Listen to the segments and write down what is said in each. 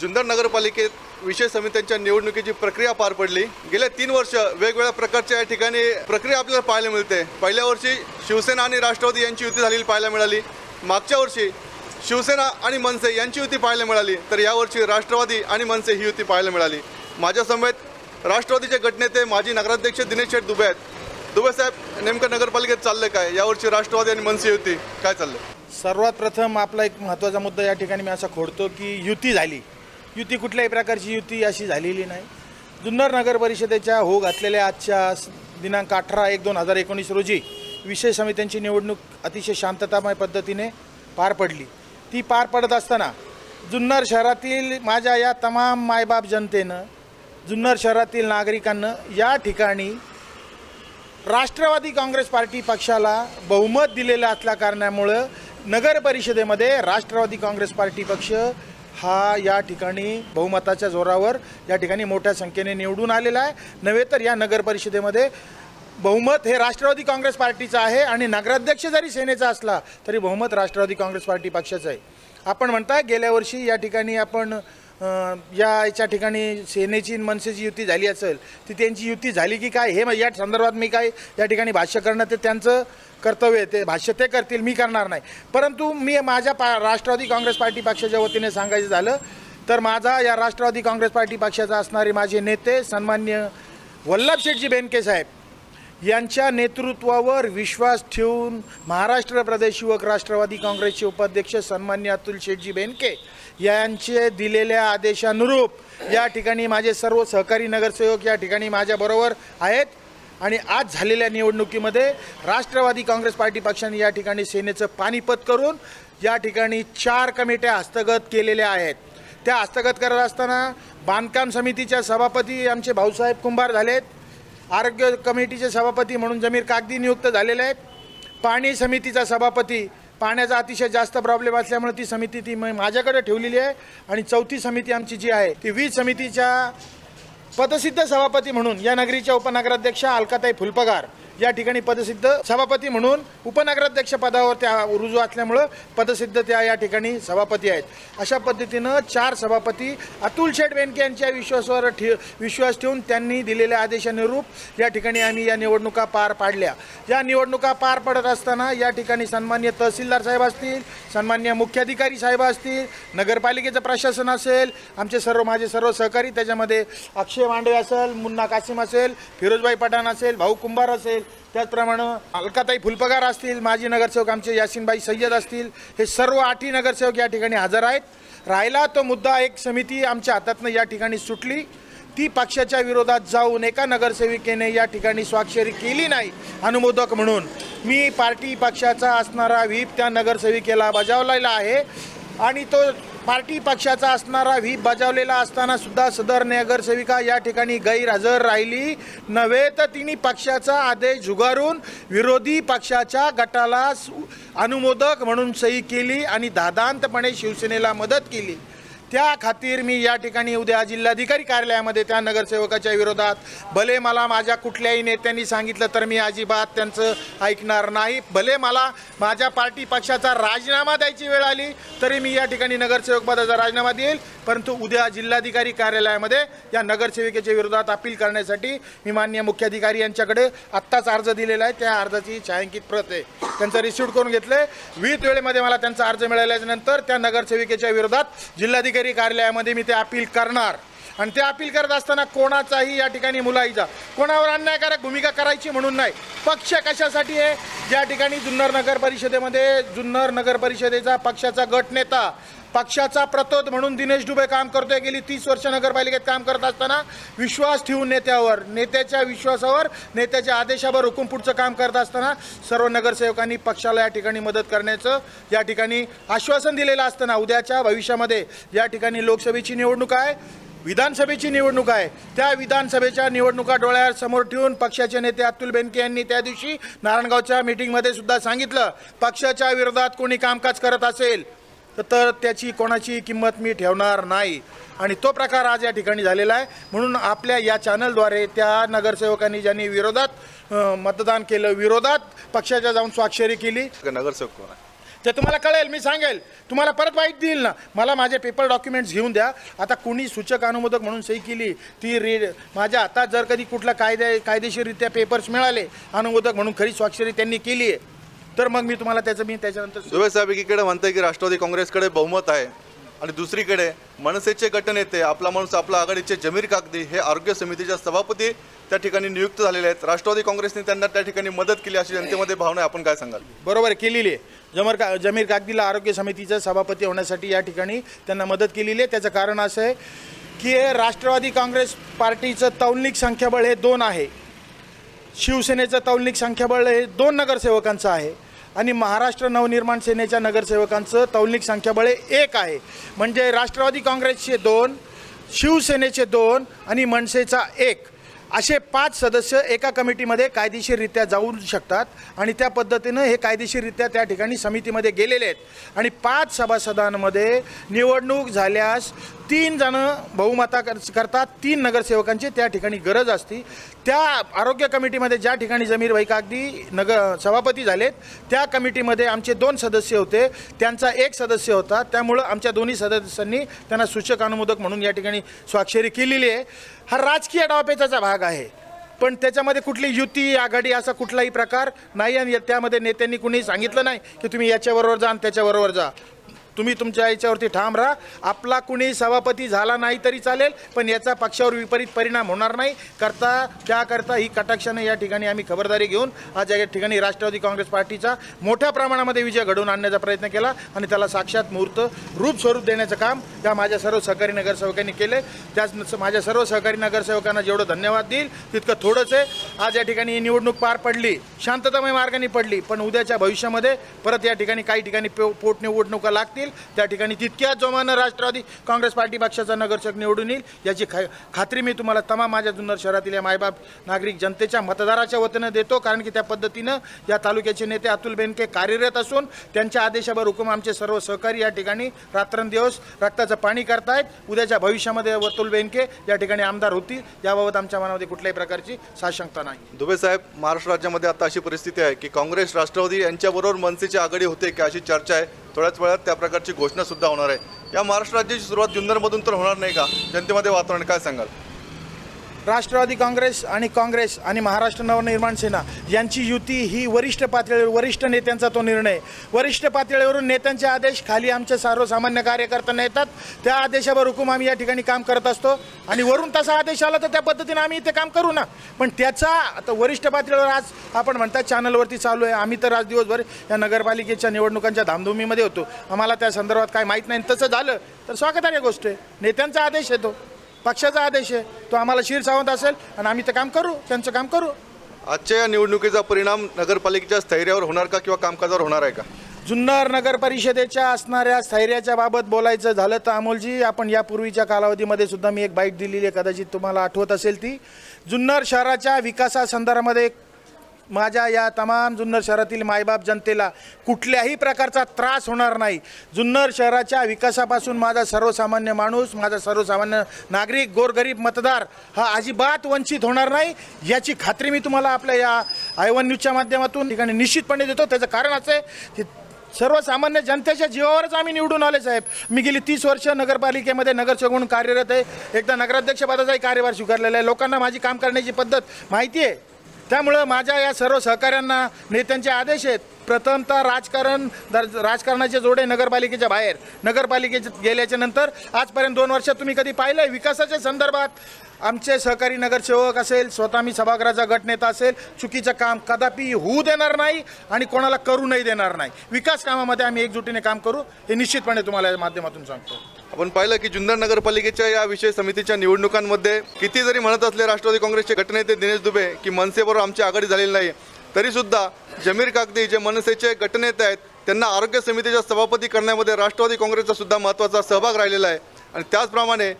जुन्नर नगरपालिकेत विशेष समित्यांच्या निवडणुकीची प्रक्रिया पार पडली. गेल्या तीन वर्ष वेगवेगळ्या प्रकारच्या या ठिकाणी प्रक्रिया आपल्याला पाहायला मिळते. पहिल्या वर्षी शिवसेना आणि राष्ट्रवादी यांची युती झालेली पाहायला मिळाली. मागच्या वर्षी शिवसेना आणि मनसे यांची युती पाहायला मिळाली. तर यावर्षी राष्ट्रवादी आणि मनसे ही युती पाहायला मिळाली. माझ्यासमवेत राष्ट्रवादीचे गटनेते माजी नगराध्यक्ष दिनेश शेठ दुबे आहेत. दुबे साहेब नेमकं नगरपालिकेत चाललं काय? यावर्षी राष्ट्रवादी आणि मनसे युती काय चाललं सर्वात प्रथम आपला एक महत्त्वाचा मुद्दा या ठिकाणी मी असा खोडतो की युती झाली. युती कुठल्याही प्रकारची युती अशी झालेली नाही. जुन्नर नगर परिषदेच्या हो घातलेल्या आजच्या दिनांक अठरा एक दोन हजार एकोणीस रोजी विशेष समित्यांची निवडणूक अतिशय शांततामय पद्धतीने पार पडली. ती पार पडत असताना जुन्नर शहरातील माझ्या या तमाम मायबाप जनतेनं जुन्नर शहरातील नागरिकांना या ठिकाणी राष्ट्रवादी काँग्रेस पार्टी पक्षाला बहुमत दिलेलं असल्या कारणामुळं नगर परिषदेमध्ये राष्ट्रवादी काँग्रेस पार्टी पक्ष हा या ठिकाणी बहुमताच्या जोरावर या ठिकाणी मोठ्या संख्येने निवडून आलेला आहे. नव्हे तर या नगर परिषदेमध्ये बहुमत हे राष्ट्रवादी काँग्रेस पार्टीचं आहे आणि नगराध्यक्ष जरी सेनेचा असला तरी बहुमत राष्ट्रवादी काँग्रेस पार्टी पक्षाचं आहे. आपण म्हणताय गेल्या वर्षी या ठिकाणी आपण या याच्या ठिकाणी सेनेची मनसेची युती झाली असेल ती त्यांची युती झाली की काय? हे या संदर्भात मी काय या ठिकाणी भाष्य करणं ते त्यांचं कर्तव्य आहे. ते भाष्य ते करतील मी करणार नाही. परंतु मी माझ्या पा राष्ट्रवादी काँग्रेस पार्टी पक्षाच्या वतीने सांगायचं झालं तर माझा या राष्ट्रवादी काँग्रेस पार्टी पक्षाचा असणारे माझे नेते सन्मान्य वल्लभ शेटजी बेनके साहेब यांच्या नेतृत्वावर विश्वास ठेवून महाराष्ट्र प्रदेश युवक राष्ट्रवादी काँग्रेसचे उपाध्यक्ष सन्मान्य अतुल शेठजी बेनके यांचे दिलेल्या आदेशानुरूप या ठिकाणी माझे सर्व सहकारी नगरसेवक या ठिकाणी माझ्याबरोबर आहेत. आणि आज झालेल्या निवडणुकीमध्ये राष्ट्रवादी काँग्रेस पार्टी पक्षाने या ठिकाणी सेनेचं पानिपत करून या ठिकाणी चार कमिट्या हस्तगत केलेल्या आहेत. त्या हस्तगत करत असताना बांधकाम समितीच्या सभापती आमचे भाऊसाहेब कुंभार झालेत. आरोग्य कमिटीचे सभापती म्हणून जमीर कागदी नियुक्त झालेले आहेत. पाणी समितीचा सभापती. पाण्याचा अतिशय जास्त प्रॉब्लेम असल्यामुळे ती समिती ती माझ्याकडे ठेवलेली आहे. आणि चौथी समिती आमची जी आहे ती वीज समितीच्या पदसिद्ध सभापती म्हणून या नगरीच्या उपनगराध्यक्षा अलकाताई फुलपगार. या ठिकाणी पदसिद्ध सभापती म्हणून उपनगराध्यक्ष पदावर त्या रुजू असल्यामुळं पदसिद्ध त्या या ठिकाणी सभापती आहेत. अशा पद्धतीनं चार सभापती अतुल शेठ बेनके यांच्या विश्वासावर ठे विश्वास ठेवून त्यांनी दिलेल्या आदेशानुरूप या ठिकाणी आम्ही या निवडणुका पार पाडल्या. या निवडणुका पार पडत असताना या ठिकाणी सन्मान्य तहसीलदार साहेब असतील सन्मान्य मुख्याधिकारी साहेब असतील नगरपालिकेचं प्रशासन असेल आमचे सर्व माझे सर्व सहकारी त्याच्यामध्ये अक्षय मांडवे असेल मुन्ना कासिम असेल फिरोजबाई पठाण असेल भाऊ कुंभार असेल त्याचप्रमाणे अलकाताई फुलपगार असतील माजी नगरसेवक आमचे यासिनबाई सय्यद असतील हे सर्व आठही नगरसेवक या ठिकाणी हजर आहेत. राहिला तो मुद्दा एक समिती आमच्या हातातनं या ठिकाणी सुटली. ती पक्षाच्या विरोधात जाऊन एका नगरसेविकेने या ठिकाणी स्वाक्षरी केली नाही अनुमोदक म्हणून. मी पार्टी पक्षाचा असणारा व्हीप त्या नगरसेविकेला बजावलेला आहे आणि तो पार्टी पक्षाचा असणारा व्हीप बजावलेला असताना सुद्धा सदर नगरसेविका या ठिकाणी गैरहजर राहिली. नव्हे तर तिने पक्षाचा आदेश झुगारून विरोधी पक्षाच्या गटाला सु- अनुमोदक म्हणून सही केली आणि दादांतपणे शिवसेनेला मदत केली. त्या खातीर मी या ठिकाणी उद्या जिल्हाधिकारी कार्यालयामध्ये त्या नगरसेवकाच्या विरोधात भले मला माझ्या कुठल्याही नेत्यांनी सांगितलं तर मी अजिबात त्यांचं ऐकणार नाही. भले मला माझ्या पार्टी पक्षाचा राजीनामा द्यायची वेळ आली तरी मी या ठिकाणी नगरसेवक पदाचा राजीनामा देईल. परंतु उद्या जिल्हाधिकारी कार्यालयामध्ये या नगरसेविकेच्या विरोधात अपील करण्यासाठी मी मान्य मुख्याधिकारी यांच्याकडे आत्ताच अर्ज दिलेला आहे. त्या अर्जाची छायांकित प्रत आहे. त्यांचा रिसिव्ह करून घेतले वीस वेळेमध्ये मला त्यांचा अर्ज मिळाल्यानंतर त्या नगरसेविकेच्या विरोधात जिल्हाधिकारी कार्यालयामध्ये मी ते अपील करणार. आणि ते अपील करत असताना कोणाचाही या ठिकाणी मुलाईचा कोणावर अन्यायकारक भूमिका करायची म्हणून नाही. पक्ष कशासाठी आहे? ज्या ठिकाणी जुन्नर नगर परिषदेमध्ये जुन्नर नगर परिषदेचा पक्षाचा गट नेता पक्षाचा प्रतोद म्हणून दिनेश डुबे काम करतोय गेली तीस वर्ष नगरपालिकेत काम करत असताना विश्वास ठेवून नेत्यावर नेत्याच्या विश्वासावर नेत्याच्या आदेशावर हुकूम पुढचं काम करत असताना सर्व नगरसेवकांनी पक्षाला या ठिकाणी मदत करण्याचं या ठिकाणी आश्वासन दिलेलं असताना उद्याच्या भविष्यामध्ये या ठिकाणी लोकसभेची निवडणूक आहे. विधानसभेची निवडणूक आहे. त्या विधानसभेच्या निवडणुका डोळ्यासमोर ठेवून पक्षाचे नेते अतुल बेनके यांनी त्या दिवशी नारायणगावच्या मीटिंगमध्ये सुद्धा सांगितलं पक्षाच्या विरोधात कोणी कामकाज करत असेल तर त्याची कोणाची किंमत मी ठेवणार नाही. आणि तो प्रकार आज या ठिकाणी झालेला आहे. म्हणून आपल्या या चॅनलद्वारे त्या नगरसेवकांनी ज्यांनी विरोधात मतदान केलं विरोधात पक्षाच्या जाऊन स्वाक्षरी केली. नगरसेवक कोण आहे? ते तुम्हाला कळेल मी सांगेल. तुम्हाला परत वाईट देईल ना. मला माझे पेपर डॉक्युमेंट्स घेऊन द्या. आता कुणी सूचक अनुमोदक म्हणून सही केली ती रे माझ्या आता जर कधी कुठला कायदे कायदेशीररित्या पेपर्स मिळाले अनुमोदक म्हणून खरी स्वाक्षरी त्यांनी केली आहे तर मग मी तुम्हाला त्याचं मी त्याच्यानंतर दुबे साहेब एकीकडे म्हणतंय की राष्ट्रवादी काँग्रेसकडे बहुमत आहे. आणि दुसरीकडे मनसेचे गटनेते आपला माणूस आपला आघाडीचे जमीर कागदी हे आरोग्य समितीच्या सभापती त्या ठिकाणी नियुक्त झालेले आहेत. राष्ट्रवादी काँग्रेसने त्यांना त्या ठिकाणी मदत केली अशी जनतेमध्ये भावना आपण काय सांगाल? बरोबर केलेली आहे. जमर का जमीर कागदीला आरोग्य समितीचा सभापती होण्यासाठी या ठिकाणी त्यांना मदत केलेली आहे. त्याचं कारण असं आहे की हे राष्ट्रवादी काँग्रेस पार्टीचं तौलनिक संख्याबळ हे दोन आहे. शिवसेनेचं तौलनिक संख्याबळ हे दोन नगरसेवकांचं आहे. आणि महाराष्ट्र नवनिर्माण सेनेच्या नगरसेवकांचं तौलनिक संख्याबळे एक आहे. म्हणजे राष्ट्रवादी काँग्रेसचे दोन शिवसेनेचे दोन आणि मनसेचा एक. असे पाच सदस्य एका कमिटीमध्ये कायदेशीररित्या जाऊ शकतात आणि त्या पद्धतीनं हे कायदेशीररित्या त्या ठिकाणी समितीमध्ये गेलेले आहेत. आणि पाच सभासदांमध्ये निवडणूक झाल्यास तीन जणं बहुमता कर करतात तीन नगरसेवकांची त्या ठिकाणी गरज असती. त्या आरोग्य कमिटीमध्ये ज्या ठिकाणी जमीर भाई कागदी नगर सभापती झालेत त्या कमिटीमध्ये आमचे दोन सदस्य होते. त्यांचा एक सदस्य होता. त्यामुळं आमच्या दोन्ही सदस्यांनी त्यांना सूचक अनुमोदक म्हणून या ठिकाणी स्वाक्षरी केलेली आहे. हा राजकीय डावपेचाचा भाग आहे. पण त्याच्यामध्ये कुठली युती आघाडी असा कुठलाही प्रकार नाही आणि त्यामध्ये नेत्यांनी कुणी सांगितलं नाही की तुम्ही याच्याबरोबर जा आणि त्याच्याबरोबर जा. तुम्ही तुमच्या याच्यावरती ठाम राहा. आपला कुणी सभापती झाला नाही तरी चालेल पण याचा पक्षावर विपरीत परिणाम होणार नाही. करता त्याकरता ही कटाक्षाने या ठिकाणी आम्ही खबरदारी घेऊन आज या ठिकाणी राष्ट्रवादी काँग्रेस पार्टीचा मोठ्या प्रमाणामध्ये विजय घडवून आणण्याचा प्रयत्न केला आणि त्याला साक्षात मुहूर्त रूप स्वरूप देण्याचं काम त्या माझ्या सर्व सहकारी नगरसेवकांनी केले. त्याच माझ्या सर्व सहकारी नगरसेवकांना जेवढं धन्यवाद देईल तितकं थोडंच आहे. आज या ठिकाणी ही निवडणूक पार पडली शांततामय मार्गाने पडली पण उद्याच्या भविष्यामध्ये परत या ठिकाणी काही ठिकाणी पो- पोटनिवडणुका लागतील. त्या ठिकाणी तितक्याच जोमानं राष्ट्रवादी काँग्रेस पार्टी पक्षाचा नगरसेवक निवडून येईल. याची खा खात्री मी तुम्हाला तमाम माझ्या जुन्नर शहरातील या मायबाप नागरिक जनतेच्या मतदाराच्या वतीनं देतो. कारण की त्या पद्धतीनं या तालुक्याचे नेते अतुल बेनके कार्यरत असून त्यांच्या आदेशावर हुकूम आमचे सर्व सहकारी या ठिकाणी रात्रंदिवस रक्ताचं पाणी करतायत. उद्याच्या भविष्यामध्ये अतुल बेनके या ठिकाणी आमदार होतील. याबाबत आमच्या मनामध्ये कुठल्याही प्रकारची साशंकता नाही. दुबे साहेब महाराष्ट्र राज्यामध्ये आता अशी परिस्थिती आहे की काँग्रेस राष्ट्रवादी यांच्याबरोबर मनसेची आघाडी होते की अशी चर्चा आहे? थोड्याच वेळात त्या प्रकारची घोषणा सुद्धा होणार आहे. या महाराष्ट्र राज्याची सुरुवात जुन्नरमधून तर होणार नाही का? जनतेमध्ये वातावरण काय सांगाल? राष्ट्रवादी काँग्रेस आणि काँग्रेस आणि महाराष्ट्र नवनिर्माण सेना यांची युती ही वरिष्ठ पातळीवर वरिष्ठ नेत्यांचा तो निर्णय. वरिष्ठ पातळीवरून नेत्यांचे आदेश खाली आमच्या सर्वसामान्य कार्यकर्त्यांना येतात त्या आदेशावर हुकूम आम्ही या ठिकाणी काम करत असतो. आणि वरून तसा आदेश आला तर त्या पद्धतीने आम्ही इथे काम करू ना. पण त्याचा आता वरिष्ठ पातळीवर आज आपण म्हणतात चॅनलवरती चालू आहे. आम्ही तर आज दिवसभर या नगरपालिकेच्या निवडणुकांच्या धामधुमीमध्ये होतो. आम्हाला त्या संदर्भात काय माहीत नाही. तसं झालं तर स्वागतार्ह गोष्ट. आहे नेत्यांचा आदेश येतो पक्षाचा आदेश आहे. तो आम्हाला शिर सावंत असेल आणि आम्ही ते काम करू त्यांचं काम करू. आजच्या या निवडणुकीचा परिणाम नगरपालिकेच्या स्थैर्यावर होणार का किंवा कामकाजावर होणार आहे का? जुन्नर नगर परिषदेच्या असणाऱ्या स्थैर्याच्या बाबत बोलायचं झालं तर अमोलजी आपण यापूर्वीच्या कालावधीमध्ये सुद्धा मी एक बाईट दिलेली आहे कदाचित तुम्हाला आठवत असेल ती. जुन्नर शहराच्या विकासासंदर्भामध्ये माझ्या या तमाम जुन्नर शहरातील मायबाप जनतेला कुठल्याही प्रकारचा त्रास होणार नाही. जुन्नर शहराच्या विकासापासून माझा सर्वसामान्य माणूस माझा सर्वसामान्य नागरिक गोरगरीब मतदार हा अजिबात वंचित होणार नाही. याची खात्री मी तुम्हाला आपल्या या आय वन न्यूजच्या माध्यमातून ठिकाणी निश्चितपणे देतो. त्याचं कारण असं आहे की सर्वसामान्य जनतेच्या जीवावरच आम्ही निवडून आले साहेब. मी गेली तीस वर्ष नगरपालिकेमध्ये नगरसेवक म्हणून कार्यरत आहे. एकदा नगराध्यक्षपदाचाही कार्यभार स्वीकारलेला आहे. लोकांना माझी काम करण्याची पद्धत माहिती आहे. त्यामुळं माझ्या या सर्व सहकाऱ्यांना नेत्यांचे आदेश आहेत. प्रथमतः राजकारण दर- राजकारणाचे जोडे नगरपालिकेच्या बाहेर. नगरपालिकेच्या गेल्याच्यानंतर आजपर्यंत दोन वर्षात तुम्ही कधी पाहिलं आहे विकासाच्या संदर्भात आमचे सहकारी नगरसेवक असेल स्वतः मी सभागृहाचा गटनेता असेल चुकीचं काम कदापि होऊ देणार नाही आणि कोणाला करू नाही देणार नाही. विकास कामामध्ये आम्ही एकजुटीने काम करू हे निश्चितपणे तुम्हाला या माध्यमातून सांगतो. आपण पाहिलं की जुन्नर नगरपालिकेच्या या विषय समितीच्या निवडणुकांमध्ये किती जरी म्हणत असले राष्ट्रवादी काँग्रेसचे गटनेते दिनेश दुबे की मनसेबरोबर आमची आघाडी झालेली नाही तरी सुद्धा जमीर कागदी जे मनसेचे गटनेते आहेत त्यांना आरोग्य समितीच्या सभापती करण्यामध्ये राष्ट्रवादी काँग्रेसचा सुद्धा महत्त्वाचा सहभाग राहिलेला आहे. आणि त्याचप्रमाणे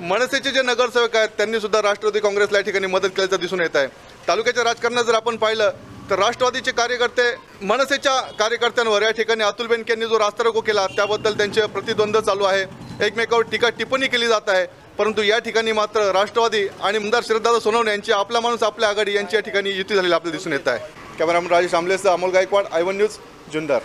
मनसेचे जे नगरसेवक आहेत त्यांनी सुद्धा राष्ट्रवादी काँग्रेसला या ठिकाणी मदत केल्याचं दिसून येत आहे. तालुक्याच्या राजकारणात जर आपण पाहिलं तर राष्ट्रवादीचे कार्यकर्ते मनसेच्या कार्यकर्त्यांवर या ठिकाणी अतुल बेनके यांनी जो रास्तारोको केला त्याबद्दल त्यांचे प्रतिद्वंद्व चालू आहे. एकमेकावर टीका टिप्पणी केली जात आहे. परंतु या ठिकाणी मात्र राष्ट्रवादी आणि आमदार श्रद्धा सोनवणे यांची आपला माणूस आपल्या आघाडी यांची या ठिकाणी युती झालेली आपल्याला दिसून येत आहे. Cameraman Rajesh आमलेसह Amol Gaikwad I one news Junnar.